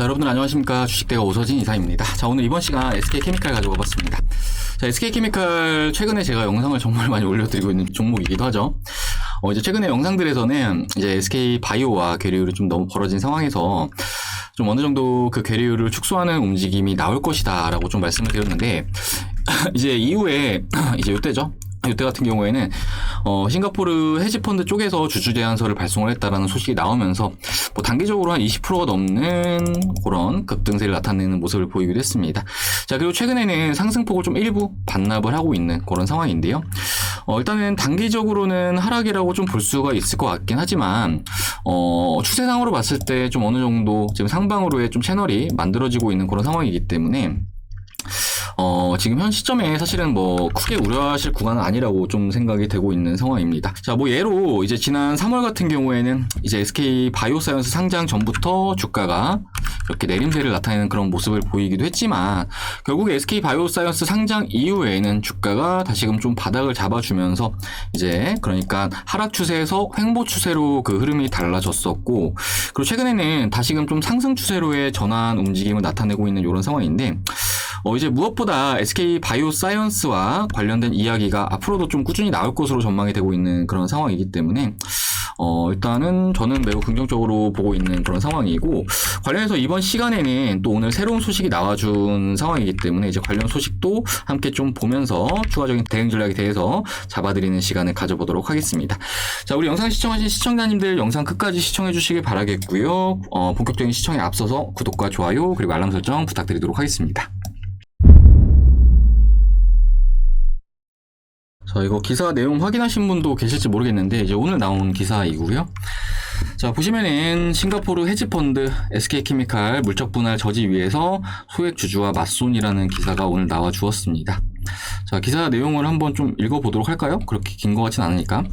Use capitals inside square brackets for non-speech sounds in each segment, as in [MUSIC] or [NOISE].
자, 여러분들 안녕하십니까. 주식대가 오서진 이사입니다. 자, 오늘 이번 시간 SK케미칼 가지고 와봤습니다. 자, SK케미칼 최근에 제가 영상을 [LAUGHS] 정말 많이 올려드리고 있는 종목이기도 하죠. 어, 이제 최근에 영상들에서는 이제 SK 바이오와 괴리율이 좀 너무 벌어진 상황에서 좀 어느 정도 그 괴리율을 축소하는 움직임이 나올 것이다 라고 좀 말씀을 드렸는데 [LAUGHS] 이제 이후에 [CLEARS THROAT] 이제 이때죠. 이때 같은 경우에는 어, 싱가포르 헤지펀드 쪽에서 주주 제한서를 발송을 했다라는 소식이 나오면서 뭐 단기적으로 한 20%가 넘는 그런 급등세를 나타내는 모습을 보이기도 했습니다. 자 그리고 최근에는 상승폭을 좀 일부 반납을 하고 있는 그런 상황인데요. 어, 일단은 단기적으로는 하락이라고 좀 볼 수가 있을 것 같긴 하지만 어, 추세상으로 봤을 때 좀 어느 정도 지금 상방으로의 좀 채널이 만들어지고 있는 그런 상황이기 때문에 어, 지금 현 시점에 사실은 뭐 크게 우려하실 구간은 아니라고 좀 생각이 되고 있는 상황입니다. 자, 뭐 예로 이제 지난 3월 같은 경우에는 이제 SK 바이오사이언스 상장 전부터 주가가 이렇게 내림세를 나타내는 그런 모습을 보이기도 했지만 결국 SK 바이오사이언스 상장 이후에는 주가가 다시금 좀 바닥을 잡아주면서 이제 그러니까 하락 추세에서 횡보 추세로 그 흐름이 달라졌었고 그리고 최근에는 다시금 좀 상승 추세로의 전환 움직임을 나타내고 있는 이런 상황인데 어, 이제 무엇보다 SK 바이오사이언스와 관련된 이야기가 앞으로도 좀 꾸준히 나올 것으로 전망이 되고 있는 그런 상황이기 때문에 어, 일단은 저는 매우 긍정적으로 보고 있는 그런 상황이고 관련해서 이번 시간에는 또 오늘 새로운 소식이 나와준 상황이기 때문에 이제 관련 소식도 함께 좀 보면서 추가적인 대응 전략에 대해서 잡아드리는 시간을 가져보도록 하겠습니다. 자, 우리 영상 시청하신 시청자님들 영상 끝까지 시청해 주시길 바라겠고요. 어, 본격적인 시청에 앞서서 구독과 좋아요 그리고 알람 설정 부탁드리도록 하겠습니다. 자, 이거 기사 내용 확인하신 분도 계실지 모르겠는데, 이제 오늘 나온 기사이고요. 자, 보시면은 싱가포르 헤지펀드 SK케미칼 물적 분할 저지 위에서 소액 주주와 맞손이라는 기사가 오늘 나와 주었습니다. 자, 기사 내용을 한번 좀 읽어보도록 할까요? 그렇게 긴 것 같진 않으니까.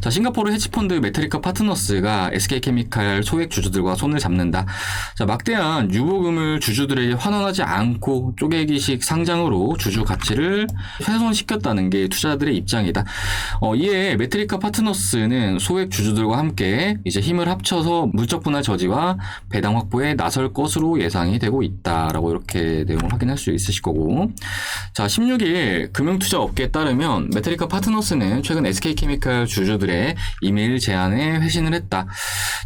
자, 싱가포르 헤지펀드 메트리카 파트너스가 SK케미칼 소액 주주들과 손을 잡는다. 자, 막대한 유보금을 주주들에게 환원하지 않고 쪼개기식 상장으로 주주 가치를 훼손시켰다는 게 투자들의 입장이다. 어, 이에 메트리카 파트너스는 소액 주주들과 함께 이제 힘을 합쳐서 물적 분할 저지와 배당 확보에 나설 것으로 예상이 되고 있다라고 이렇게 내용을 확인할 수 있으실 거고. 자, 16일 금융투자 업계에 따르면 메트리카 파트너스는 최근 SK케미칼 주주들의 이메일 제안에 회신을 했다.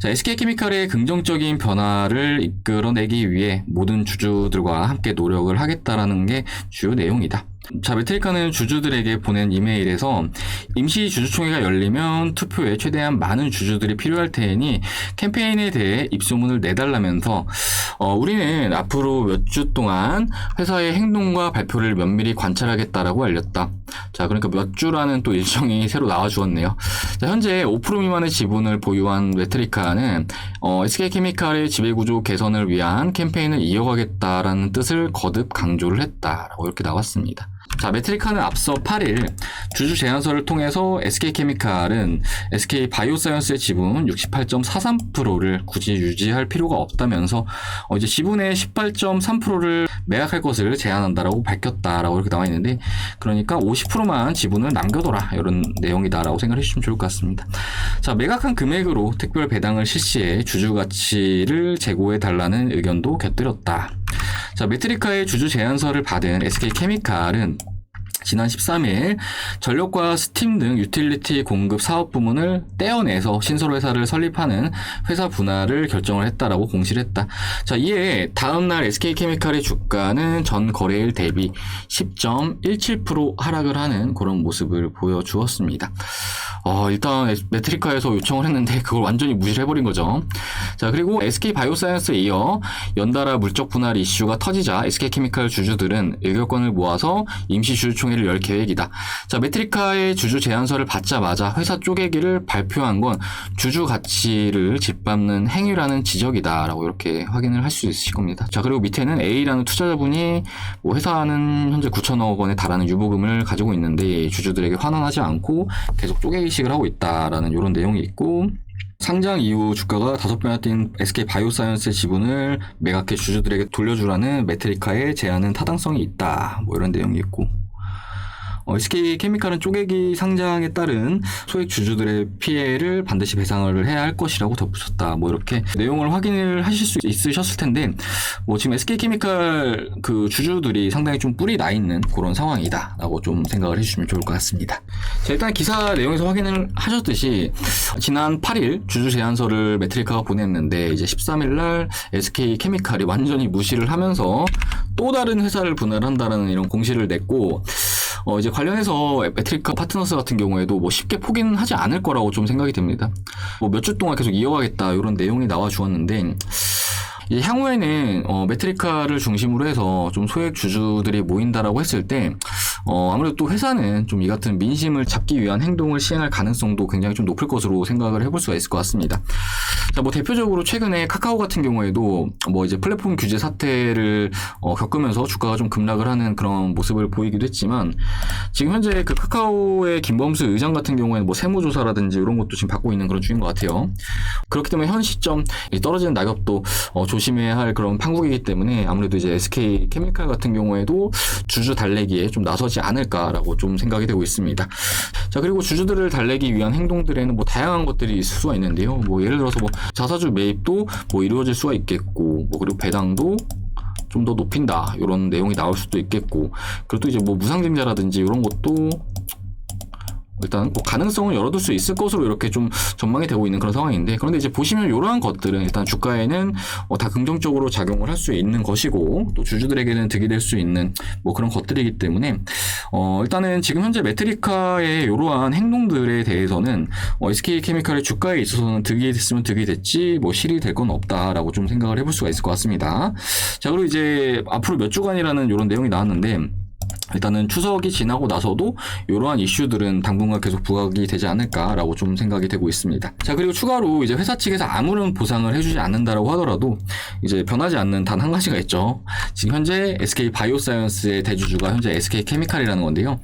자, SK케미칼의 긍정적인 변화를 이끌어내기 위해 모든 주주들과 함께 노력을 하겠다라는 게 주요 내용이다. 자, 메트리카는 주주들에게 보낸 이메일에서 임시 주주총회가 열리면 투표에 최대한 많은 주주들이 필요할 테니 캠페인에 대해 입소문을 내달라면서 어, 우리는 앞으로 몇 주 동안 회사의 행동과 발표를 면밀히 관찰하겠다라고 알렸다. 자, 그러니까 몇 주라는 또 일정이 [LAUGHS] 새로 나와 주었네요. 자, 현재 5% 미만의 지분을 보유한 메트리카는 어, SK케미칼의 지배구조 개선을 위한 캠페인을 이어가겠다라는 뜻을 거듭 강조를 했다라고 이렇게 나왔습니다. 자, 메트리카는 앞서 8일 주주 제안서를 통해서 SK케미칼은 SK 바이오사이언스의 지분 68.43%를 굳이 유지할 필요가 없다면서 어, 이제 지분의 18.3%를 매각할 것을 제안한다라고 밝혔다라고 이렇게 나와 있는데 그러니까 50%만 지분을 남겨둬라 이런 내용이다라고 생각해 주시면 좋을 것 같습니다. 자, 매각한 금액으로 특별 배당을 실시해 주주 가치를 제고해 달라는 의견도 곁들였다. 자, 메트리카의 주주 제안서를 받은 SK케미칼은 지난 13일 전력과 스팀 등 유틸리티 공급 사업 부문을 떼어내서 신설 회사를 설립하는 회사 분할을 결정을 했다라고 공시를 했다. 자, 이에 다음 날 SK케미칼의 주가는 전 거래일 대비 10.17% 하락을 하는 그런 모습을 보여주었습니다. 어, 일단 메트리카에서 요청을 했는데 그걸 완전히 무시를 해버린 거죠. 자, 그리고 SK 바이오사이언스에 이어 연달아 물적 분할 이슈가 터지자 SK케미칼 주주들은 의결권을 모아서 임시 주주총회 를 열 계획이다. 자, 메트리카의 주주 제안서를 받자마자 회사 쪼개기를 발표한 건 주주 가치를 짓밟는 행위라는 지적이다라고 이렇게 확인을 할 수 있으실 겁니다. 자, 그리고 밑에는 A라는 투자자분이 뭐 회사는 현재 9천억 원에 달하는 유보금을 가지고 있는데 주주들에게 환원하지 않고 계속 쪼개기식을 하고 있다라는 이런 내용이 있고 상장 이후 주가가 다섯 배나 뛴 SK 바이오사이언스의 지분을 매각해 주주들에게 돌려주라는 메트리카의 제안은 타당성이 있다. 뭐 이런 내용이 있고 어, SK 케미칼은 쪼개기 상장에 따른 소액 주주들의 피해를 반드시 배상을 해야 할 것이라고 덧붙였다. 뭐 이렇게 내용을 확인을 하실 수 있으셨을 텐데 뭐 지금 SK 케미칼 그 주주들이 상당히 좀 뿔이 나 있는 그런 상황이다라고 좀 생각을 해주시면 좋을 것 같습니다. 자, 일단 기사 내용에서 확인을 하셨듯이 지난 8일 주주 제안서를 메트리카가 보냈는데 이제 13일 날 SK 케미칼이 완전히 무시를 하면서 또 다른 회사를 분할한다라는 이런 공시를 냈고 어 이제 관련해서 메트리카 파트너스 같은 경우에도 뭐 쉽게 포기는 하지 않을 거라고 좀 생각이 됩니다. 뭐 몇 주 동안 계속 이어가겠다 이런 내용이 나와 주었는데 이 향후에는 어, 메트리카를 중심으로 해서 좀 소액 주주들이 모인다라고 했을 때 어, 아무래도 또 회사는 좀 이 같은 민심을 잡기 위한 행동을 시행할 가능성도 굉장히 좀 높을 것으로 생각을 해볼 수가 있을 것 같습니다. 자, 뭐 대표적으로 최근에 카카오 같은 경우에도 뭐 이제 플랫폼 규제 사태를 어, 겪으면서 주가가 좀 급락을 하는 그런 모습을 보이기도 했지만 지금 현재 그 카카오의 김범수 의장 같은 경우에는 뭐 세무조사라든지 이런 것도 지금 받고 있는 그런 중인 것 같아요. 그렇기 때문에 현 시점 이 떨어지는 낙엽도 어, 조심해야 할 그런 판국이기 때문에 아무래도 이제 SK 케미칼 같은 경우에도 주주 달래기에 좀 나서지 않을까라고 좀 생각이 되고 있습니다. 자 그리고 주주들을 달래기 위한 행동들에는 뭐 다양한 것들이 있을 수가 있는데요. 뭐 예를 들어서 뭐 자사주 매입도 뭐 이루어질 수가 있겠고 뭐 그리고 배당도 좀 더 높인다. 이런 내용이 나올 수도 있겠고 그리고 또 이제 뭐 무상증자라든지 이런 것도 일단 뭐 가능성을 열어둘 수 있을 것으로 이렇게 좀 전망이 되고 있는 그런 상황인데 그런데 이제 보시면 이러한 것들은 일단 주가에는 어, 다 긍정적으로 작용을 할 수 있는 것이고 또 주주들에게는 득이 될 수 있는 뭐 그런 것들이기 때문에 어, 일단은 지금 현재 메트리카의 이러한 행동들에 대해서는 어, SK 케미칼의 주가에 있어서는 득이 됐으면 득이 됐지 뭐 실이 될 건 없다라고 좀 생각을 해볼 수가 있을 것 같습니다. 자 그리고 이제 앞으로 몇 주간이라는 이런 내용이 나왔는데 일단은 추석이 지나고 나서도 이러한 이슈들은 당분간 계속 부각이 되지 않을까라고 좀 생각이 되고 있습니다. 자 그리고 추가로 이제 회사 측에서 아무런 보상을 해주지 않는다라고 하더라도 이제 변하지 않는 단 한 가지가 있죠. 지금 현재 SK 바이오사이언스의 대주주가 현재 SK 케미칼이라는 건데요.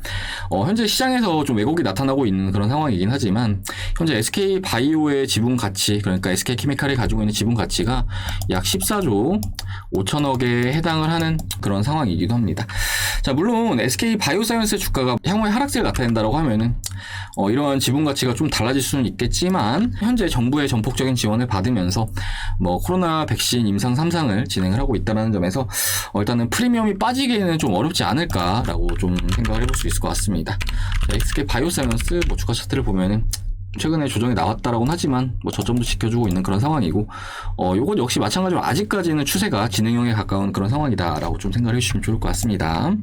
어, 현재 시장에서 좀 왜곡이 나타나고 있는 그런 상황이긴 하지만 현재 SK 바이오의 지분 가치 그러니까 SK 케미칼이 가지고 있는 지분 가치가 약 14조 5천억에 해당을 하는 그런 상황이기도 합니다. 자 물론 SK 바이오사이언스 주가가 향후에 하락세를 나타낸다고 하면은 어, 이러한 지분 가치가 좀 달라질 수는 있겠지만 현재 정부의 전폭적인 지원을 받으면서 뭐 코로나 백신 임상 3상을 진행을 하고 있다는 점에서 어, 일단은 프리미엄이 빠지기에는 좀 어렵지 않을까라고 좀 생각을 해볼 수 있을 것 같습니다. 자, SK 바이오사이언스 뭐 주가 차트를 보면은 최근에 조정이 나왔다라고는 하지만 뭐 저점도 지켜주고 있는 그런 상황이고 어 요건 역시 마찬가지로 아직까지는 추세가 진행형에 가까운 그런 상황이다라고 좀 생각을 해주시면 좋을 것 같습니다.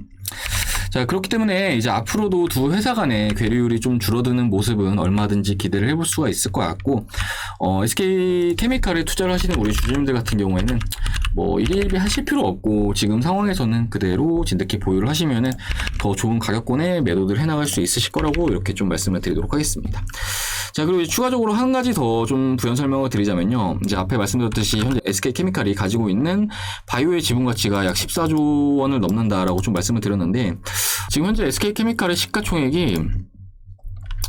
자 그렇기 때문에 이제 앞으로도 두 회사 간의 괴리율이 좀 줄어드는 모습은 얼마든지 기대를 해볼 수가 있을 것 같고 어, SK 케미칼에 투자를 하시는 우리 주주님들 같은 경우에는 뭐 일일비 하실 필요 없고 지금 상황에서는 그대로 진득히 보유를 하시면은 더 좋은 가격권에 매도를 해나갈 수 있으실 거라고 이렇게 좀 말씀을 드리도록 하겠습니다. 자 그리고 추가적으로 한 가지 더 좀 부연 설명을 드리자면요. 이제 앞에 말씀드렸듯이 현재 SK 케미칼이 가지고 있는 바이오의 지분 가치가 약 14조 원을 넘는다라고 좀 말씀을 드렸는데 지금 현재 SK 케미칼의 시가총액이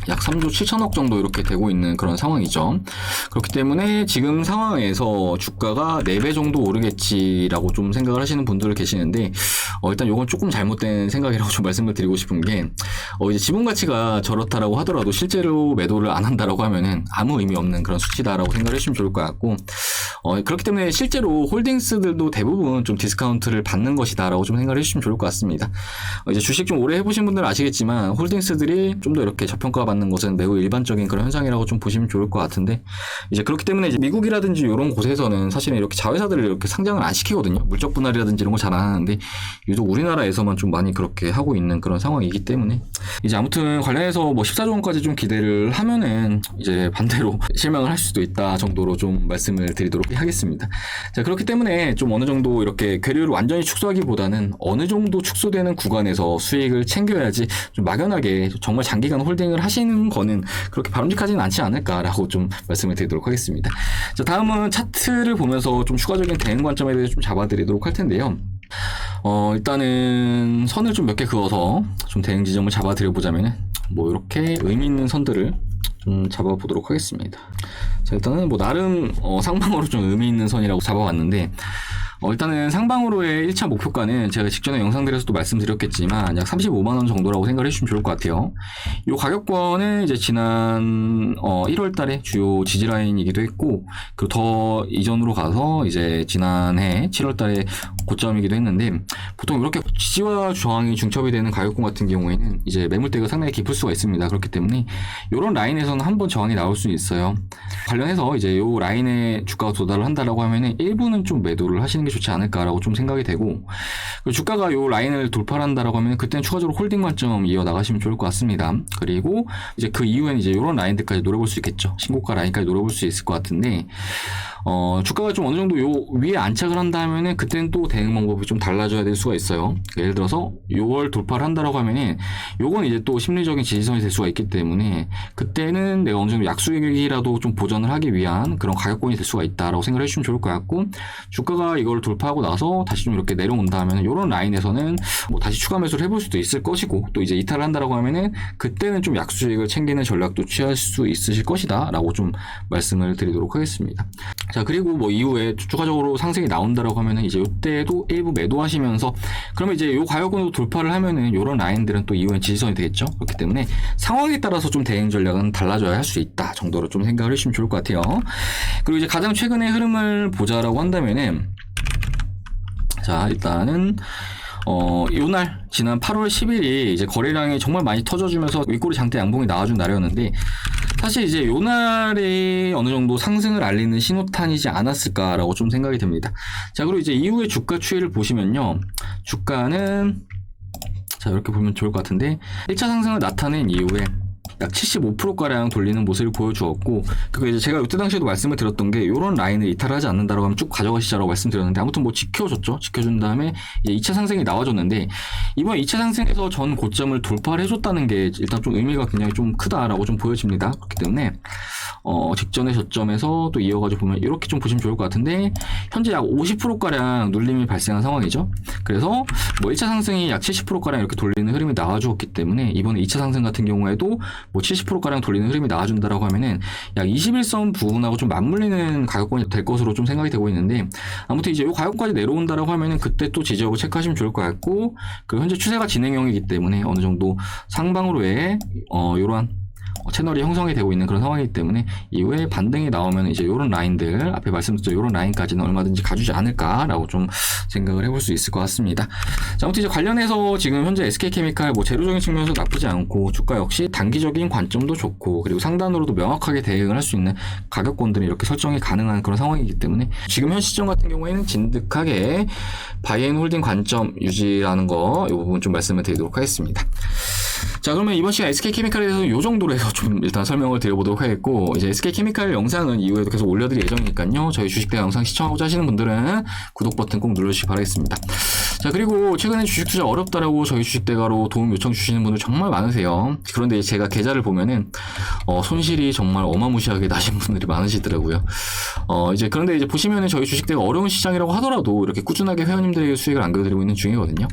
약 3조 7천억 정도 이렇게 되고 있는 그런 상황이죠. 그렇기 때문에 지금 상황에서 주가가 4배 정도 오르겠지라고 좀 생각을 하시는 분들 계시는데, 어, 일단 이건 조금 잘못된 생각이라고 [LAUGHS] 좀 말씀을 드리고 싶은 게, 어, 이제 지분 가치가 저렇다라고 하더라도 실제로 매도를 안 한다라고 하면은 아무 의미 없는 그런 수치다라고 생각을 해주시면 좋을 것 같고, 어, 그렇기 때문에 실제로 홀딩스들도 대부분 좀 디스카운트를 받는 것이다라고 좀 생각을 해주시면 좋을 것 같습니다. 어, 이제 주식 좀 오래 해보신 분들은 아시겠지만, 홀딩스들이 좀 더 이렇게 저평가 받는 것은 매우 일반적인 그런 현상이라고 좀 보시면 좋을 것 같은데 이제 그렇기 때문에 이제 미국이라든지 이런 곳에서는 사실은 이렇게 자회사들을 이렇게 상장을 안 시키거든요. 물적 분할이라든지 이런 거 잘 안 하는데 유독 우리나라에서만 좀 많이 그렇게 하고 있는 그런 상황이기 때문에 이제 아무튼 관련해서 뭐 14조 원까지 좀 기대를 하면은 이제 반대로 [LAUGHS] 실망을 할 수도 있다 정도로 좀 말씀을 드리도록 하겠습니다. 자 그렇기 때문에 좀 어느 정도 이렇게 괴리를 완전히 축소하기보다는 어느 정도 축소되는 구간에서 수익을 챙겨야지 좀 막연하게 정말 장기간 홀딩을 하시 하시는 거는 그렇게 바람직하지는 않지 않을까라고 좀 말씀을 드리도록 하겠습니다. 자, 다음은 차트를 보면서 좀 추가적인 대응 관점에 대해서 좀 잡아드리도록 할 텐데요. 어, 일단은 선을 좀 몇 개 그어서 좀 대응 지점을 잡아드려 보자면은 뭐 이렇게 의미 있는 선들을 좀 잡아보도록 하겠습니다. 자, 일단은 뭐 나름 어, 상방으로 좀 의미 있는 선이라고 잡아봤는데 어, 일단은 상방으로의 1차 목표가는 제가 직전에 영상들에서도 말씀드렸겠지만 약 35만 원 정도라고 생각을 해주시면 좋을 것 같아요. 이 가격권은 이제 지난 어, 1월 달에 주요 지지 라인이기도 했고 그리고 더 이전으로 가서 이제 지난해 7월 달에 고점이기도 했는데 보통 이렇게 지지와 저항이 중첩이 되는 가격권 같은 경우에는 이제 매물대가 상당히 깊을 수가 있습니다. 그렇기 때문에 이런 라인에서는 한 번 저항이 나올 수 있어요. 관련해서 이제 요 라인에 주가가 도달을 한다라고 하면은 일부는 좀 매도를 하시는 게 좋지 않을까라고 좀 생각이 되고 주가가 요 라인을 돌파를 한다라고 하면 그때는 추가적으로 홀딩 관점 이어 나가시면 좋을 것 같습니다. 그리고 이제 그 이후에는 이제 요런 라인들까지 노려볼 수 있겠죠. 신고가 라인까지 노려볼 수 있을 것 같은데 어, 주가가 좀 어느 정도 요 위에 안착을 한다면은 그때는 또 대응 방법이 좀 달라져야 될 수가 있어요. 예를 들어서 요걸 돌파를 한다라고 하면은 요건 이제 또 심리적인 지지선이 될 수가 있기 때문에 그때는 내가 어느 정도 약수익이라도 좀 보전을 하기 위한 그런 가격권이 될 수가 있다라고 생각을 해주시면 좋을 것 같고 주가가 이걸 돌파하고 나서 다시 좀 이렇게 내려온다 하면은 요런 라인에서는 뭐 다시 추가 매수를 해볼 수도 있을 것이고 또 이제 이탈을 한다라고 하면은 그때는 좀 약수익을 챙기는 전략도 취할 수 있으실 것이다라고 좀 말씀을 드리도록 하겠습니다. 자 그리고 뭐 이후에 추가적으로 상승이 나온다라고 하면은 이제 이때도 일부 매도하시면서 그러면 이제 요 가격권도 돌파를 하면은 요런 라인들은 또 이후에 지지선이 되겠죠? 그렇기 때문에 상황에 따라서 좀 대응 전략은 달라져야 할 수 있다 정도로 좀 생각을 해주시면 좋을 것 같아요. 그리고 이제 가장 최근의 흐름을 보자라고 한다면은 자 일단은 어, 요날, 지난 8월 10일이 이제 거래량이 정말 많이 터져주면서 윗꼬리 장대 양봉이 나와준 날이었는데, 사실 이제 요날에 어느 정도 상승을 알리는 신호탄이지 않았을까라고 좀 생각이 됩니다. 자, 그리고 이제 이후에 주가 추이를 보시면요. 주가는, 자, 이렇게 보면 좋을 것 같은데, 1차 상승을 나타낸 이후에 약 75%가량 돌리는 모습을 보여주었고 그리고 이제 제가 이때 당시에도 말씀을 드렸던 게 이런 라인을 이탈하지 않는다라고 하면 쭉 가져가시자라고 말씀드렸는데 아무튼 뭐 지켜줬죠. 지켜준 다음에 이제 2차 상승이 나와줬는데 이번 2차 상승에서 전 고점을 돌파를 해줬다는 게 일단 좀 의미가 굉장히 좀 크다라고 좀 보여집니다. 그렇기 때문에 어, 직전의 저점에서 또 이어가지고 보면 이렇게 좀 보시면 좋을 것 같은데 현재 약 50%가량 눌림이 발생한 상황이죠. 그래서 뭐 1차 상승이 약 70%가량 이렇게 돌리는 흐름이 나와주었기 때문에 이번에 2차 상승 같은 경우에도 뭐 70%가량 돌리는 흐름이 나와준다라고 하면은 약 21선 부분하고 좀 맞물리는 가격권이 될 것으로 좀 생각이 되고 있는데 아무튼 이제 이 가격까지 내려온다라고 하면은 그때 또 지지하고 체크하시면 좋을 것 같고 그리고 현재 추세가 진행형이기 때문에 어느 정도 상방으로의 어 이러한 어, 채널이 형성이 되고 있는 그런 상황이기 때문에 이후에 반등이 나오면 이제 이런 라인들 앞에 말씀드렸죠 이런 라인까지는 얼마든지 가주지 않을까라고 좀 생각을 해볼 수 있을 것 같습니다. 자, 아무튼 이제 관련해서 지금 현재 SK케미칼 뭐 재료적인 측면에서 나쁘지 않고 주가 역시 단기적인 관점도 좋고 그리고 상단으로도 명확하게 대응을 할 수 있는 가격권들이 이렇게 설정이 가능한 그런 상황이기 때문에 지금 현 시점 같은 경우에는 진득하게 바이앤홀딩 관점 유지라는 거 이 부분 좀 말씀을 드리도록 하겠습니다. 자 그러면 이번 시간 SK케미칼에 대해서 이 정도로 해서 좀 일단 설명을 드려보도록 하겠고 이제 SK케미칼 영상은 이후에도 계속 올려드릴 예정이니까요. 저희 주식대 영상 시청하고자 하시는 분들은 구독 버튼 꼭 눌러주시기 바라겠습니다. 자 그리고 최근에 주식 투자 어렵다라고 저희 주식대가로 도움 요청 주시는 분들 정말 많으세요. 그런데 제가 계좌를 보면은 어, 손실이 정말 어마무시하게 나신 분들이 많으시더라고요. 어 이제 그런데 이제 보시면은 저희 주식대가 어려운 시장이라고 하더라도 이렇게 꾸준하게 회원님들에게 수익을 안겨드리고 있는 중이거든요.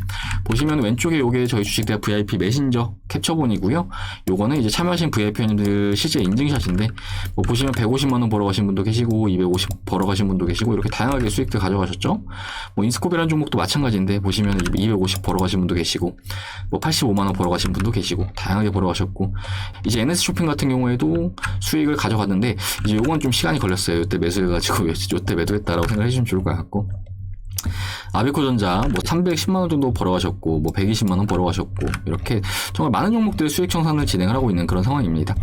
보시면 왼쪽에 요게 저희 주식대가 VIP 메신저 캡처본이고요. 요거는 이제 참여하신 VIP 회원님들 실제 인증샷인데 뭐 보시면 150만 원 벌어 가신 분도 계시고 250 벌어 가신 분도 계시고 이렇게 다양하게 수익들 가져가셨죠. 뭐 인스코베라는 종목도 마찬가지인데 보시면 250 벌어 가신 분도 계시고 뭐 85만 원 벌어 가신 분도 계시고 다양하게 벌어 가셨고 이제 NS 쇼핑 같은 경우에도 수익을 가져갔는데 이제 요건 좀 시간이 걸렸어요. 이때 매수해가지고 [LAUGHS] 이때 매도했다라고 생각해 주시면 좋을 것 같고 아비코전자 뭐 310만 원 정도 벌어가셨고 뭐 120만 원 벌어가셨고 이렇게 정말 많은 종목들의 수익 청산을 진행을 하고 있는 그런 상황입니다.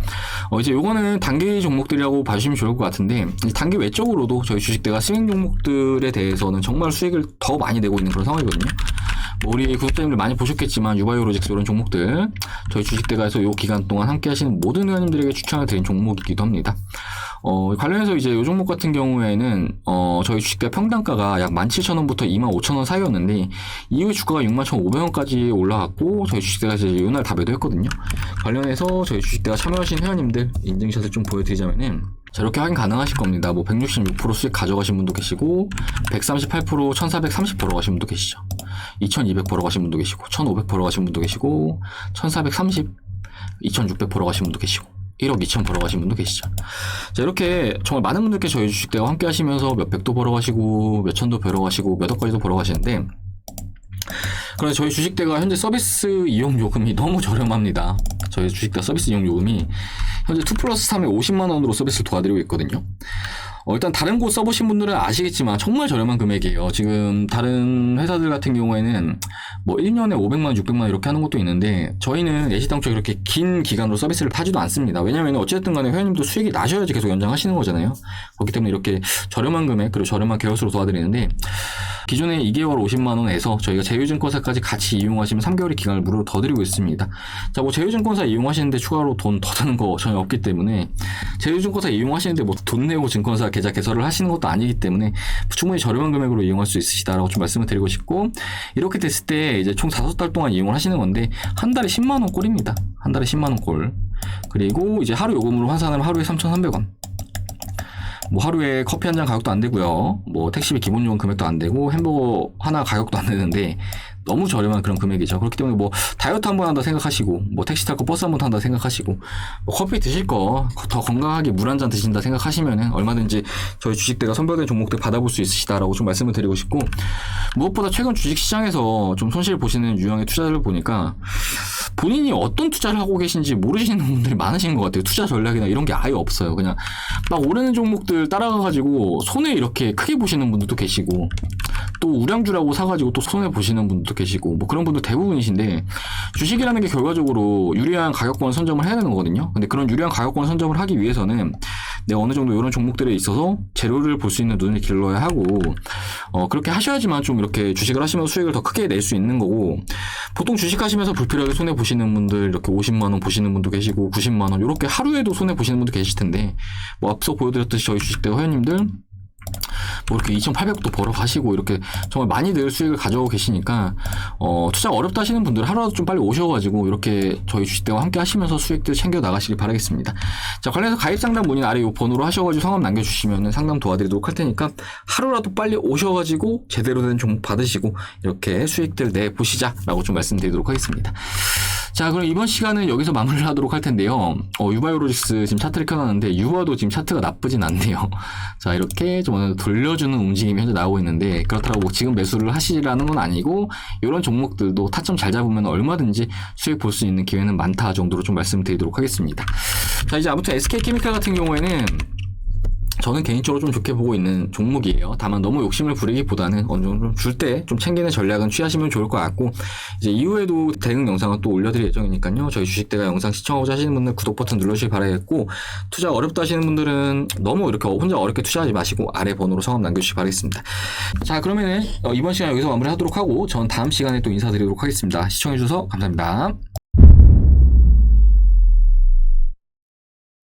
어 이제 요거는 단기 종목들이라고 봐주시면 좋을 것 같은데 이 단기 외적으로도 저희 주식대가 스윙 종목들에 대해서는 정말 수익을 더 많이 내고 있는 그런 상황이거든요. 뭐 우리 구독자님들 많이 보셨겠지만 유바이오로직스 이런 종목들 저희 주식대가에서 요 기간 동안 함께 하시는 모든 회원님들에게 추천을 드린 종목이기도 합니다. 어, 관련해서 이제 요 종목 같은 경우에는 어, 저희 주식대 평단가가 약 17,000원부터 25,000원 사이였는데 이후 주가가 61,500원까지 올라갔고 저희 주식대가 이제 이날 다 매도했거든요. 관련해서 저희 주식대가 참여하신 회원님들 인증샷을 좀 보여드리자면은 자, 이렇게 확인 가능하실 겁니다. 뭐 166% 수익 가져가신 분도 계시고 138% 1430 벌어가신 분도 계시죠. 2200 벌어가신 분도 계시고 1500 벌어가신 분도 계시고 1430 2600 벌어가신 분도 계시고 1억 2천 벌어가신 분도 계시죠. 자, 이렇게 정말 많은 분들께 저희 주식대와 함께 하시면서 몇 백도 벌어가시고, 몇 천도 벌어가시고, 몇 억까지도 벌어가시는데, 그래서 저희 주식대가 현재 서비스 이용 요금이 너무 저렴합니다. 저희 주식대 서비스 이용 요금이 현재 2 플러스 3에 50만 원으로 서비스를 도와드리고 있거든요. 어, 일단 다른 곳 써보신 분들은 아시겠지만 정말 저렴한 금액이에요. 지금 다른 회사들 같은 경우에는 뭐 1년에 500만 원, 600만 원 이렇게 하는 것도 있는데 저희는 예시당초 이렇게 긴 기간으로 서비스를 파지도 않습니다. 왜냐면 어쨌든 간에 회원님도 수익이 나셔야지 계속 연장하시는 거잖아요. 그렇기 때문에 이렇게 저렴한 금액 그리고 저렴한 계열수로 도와드리는데 기존에 2개월 50만 원에서 저희가 제휴증권사까지 같이 이용하시면 3개월의 기간을 무료로 더 드리고 있습니다. 자, 뭐 제휴증권사 이용하시는데 추가로 돈 더 드는 거 전혀 없기 때문에 제휴증권사 이용하시는데 뭐 돈 내고 증권사 계좌 개설을 하시는 것도 아니기 때문에 충분히 저렴한 금액으로 이용할 수 있으시다라고 좀 말씀을 드리고 싶고 이렇게 됐을 때 이제 총 5달 동안 이용을 하시는 건데 한 달에 10만 원 꼴입니다. 한 달에 10만 원 꼴. 그리고 이제 하루 요금으로 환산하면 하루에 3,300원. 뭐 하루에 커피 한 잔 가격도 안 되고요. 뭐 택시비 기본 요금 금액도 안 되고 햄버거 하나 가격도 안 되는데 너무 저렴한 그런 금액이죠. 그렇기 때문에 뭐 다이어트 한 번 한다 생각하시고 뭐 택시 탈 거 버스 한 번 탄다 생각하시고 뭐 커피 드실 거 더 건강하게 물 한 잔 드신다 생각하시면은 얼마든지 저희 주식대가 선별된 종목들 받아볼 수 있으시다라고 좀 말씀을 드리고 싶고 무엇보다 최근 주식 시장에서 좀 손실 보시는 유형의 투자를 보니까 본인이 어떤 투자를 하고 계신지 모르시는 분들이 많으신 것 같아요. 투자 전략이나 이런 게 아예 없어요. 그냥 막 오르는 종목들 따라가가지고 손해 이렇게 크게 보시는 분들도 계시고 또 우량주라고 사가지고 또 손해 보시는 분들도 계시고 뭐 그런 분들 대부분이신데 주식이라는 게 결과적으로 유리한 가격권 선점을 해야 되는 거거든요. 근데 그런 유리한 가격권 선점을 하기 위해서는 내가 어느 정도 이런 종목들에 있어서 재료를 볼 수 있는 눈을 길러야 하고 어 그렇게 하셔야지만 좀 이렇게 주식을 하시면서 수익을 더 크게 낼 수 있는 거고 보통 주식 하시면서 불필요하게 손해 보시는 분들 이렇게 50만 원 보시는 분도 계시고 90만 원 이렇게 하루에도 손해 보시는 분도 계실 텐데 뭐 앞서 보여드렸듯이 저희 주식대 회원님들 뭐 이렇게 2,800도 벌어 가시고 이렇게 정말 많이들 수익을 가져오고 계시니까 어 투자 어렵다 하시는 분들 하루라도 좀 빨리 오셔가지고 이렇게 저희 주식대와 함께 하시면서 수익들 챙겨 나가시길 바라겠습니다. 자 관련해서 가입 상담 문의 아래 이 번호로 하셔가지고 성함 남겨주시면 상담 도와드리도록 할 테니까 하루라도 빨리 오셔가지고 제대로 된 종목 받으시고 이렇게 수익들 내 보시자라고 좀 말씀드리도록 하겠습니다. 자, 그럼 이번 시간은 여기서 마무리를 하도록 할 텐데요. 어, 유바이오로직스 지금 차트를 켜놨는데, 유바도 지금 차트가 나쁘진 않네요. [LAUGHS] 자, 이렇게 좀 어느 돌려주는 움직임이 현재 나오고 있는데, 그렇다고 지금 매수를 하시라는 건 아니고, 이런 종목들도 타점 잘 잡으면 얼마든지 수익 볼 수 있는 기회는 많다 정도로 좀 말씀드리도록 하겠습니다. 자, 이제 아무튼 SK케미칼 같은 경우에는 저는 개인적으로 좀 좋게 보고 있는 종목이에요. 다만 너무 욕심을 부리기보다는 어느 정도 줄 때 좀 챙기는 전략은 취하시면 좋을 것 같고 이제 이후에도 대응 영상은 또 올려드릴 예정이니까요. 저희 주식대가 영상 시청하고자 하시는 분들 구독 버튼 눌러주시기 바라겠고 투자 어렵다 하시는 분들은 너무 이렇게 혼자 어렵게 투자하지 마시고 아래 번호로 성함 남겨주시기 바라겠습니다. 자 그러면은 어, 이번 시간 여기서 마무리하도록 하고 전 다음 시간에 또 인사드리도록 하겠습니다. 시청해주셔서 감사합니다.